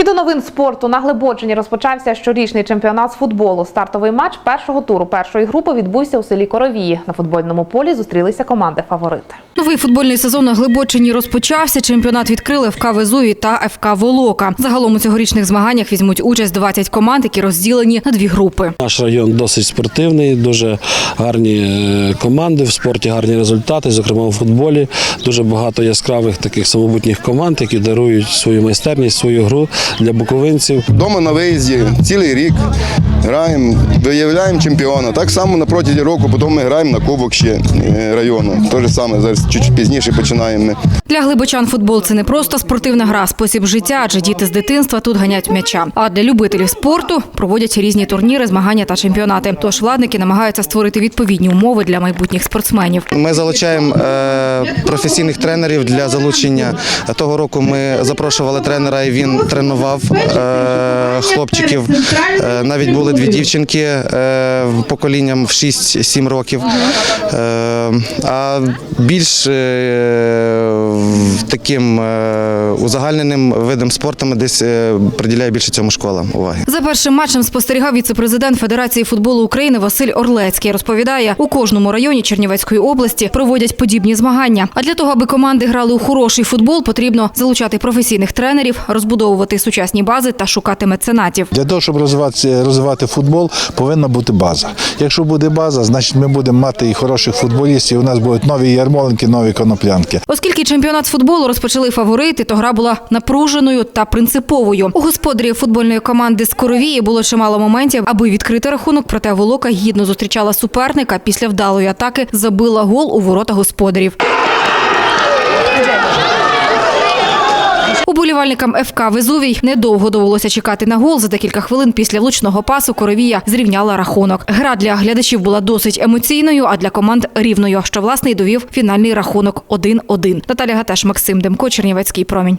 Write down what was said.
І до новин спорту на Глибочині розпочався щорічний чемпіонат з футболу. Стартовий матч першого туру першої групи відбувся у селі Коровії. На футбольному полі зустрілися команди фаворити. Новий футбольний сезон на Глибочині розпочався. Чемпіонат відкрили ФК Везуві та ФК Волока. Загалом у цьогорічних змаганнях візьмуть участь 20 команд, які розділені на дві групи. Наш район досить спортивний, дуже гарні е, команди в спорті, гарні результати, зокрема у футболі. Дуже багато яскравих таких самобутніх команд, які дарують свою майстерність, свою гру для буковинців. Дома на виїзді цілий рік граємо, виявляємо чемпіона. Так само на протязі року, потім ми граємо на кубок ще е, району. Те ж саме зараз чуть пізніше починаємо. ми. Для глибочан футбол це не просто спортивна гра, спосіб життя, адже діти з дитинства тут ганять м'яча. А для любителів спорту проводять різні турніри, змагання та чемпіонати. Тож владники намагаються створити відповідні умови для майбутніх спортсменів. Ми залучаємо е, професійних тренерів для залучення. Того року ми запрошували тренера, і він тренував е, хлопчиків. Е, навіть були дві дівчинки е, поколінням в 6-7 років. Е, а більш е, таким е, узагальненим видом спорту десь е, приділяє більше цьому школа уваги. За першим матчем спостерігав віце-президент Федерації футболу України Василь Орлецький. Розповідає, у кожному районі Чернівецької області проводять подібні змагання. А для того, аби команди грали у хороший футбол, потрібно залучати професійних тренерів, розбудовувати сучасні бази та шукати меценатів. Для того, щоб розвивати, розвивати футбол, повинна бути база. Якщо буде база, значить ми будемо мати і хороших футболістів. У нас будуть нові ярмоленки, нові коноплянки. Оскільки чемпіонат футболу розпочали фаворити, то гра була напруженою та принциповою. У господарів футбольної команди з Коровії було чимало моментів, аби відкрити рахунок. Проте Волока гідно зустрічала суперника. Після вдалої атаки забила гол у ворота господарів. Уболівальникам ФК Везувій недовго довелося чекати на гол. За декілька хвилин після влучного пасу Коровія зрівняла рахунок. Гра для глядачів була досить емоційною, а для команд рівною, що власне й довів фінальний рахунок 1-1. Наталя Гатеш, Максим Демко, Чернівецький промінь.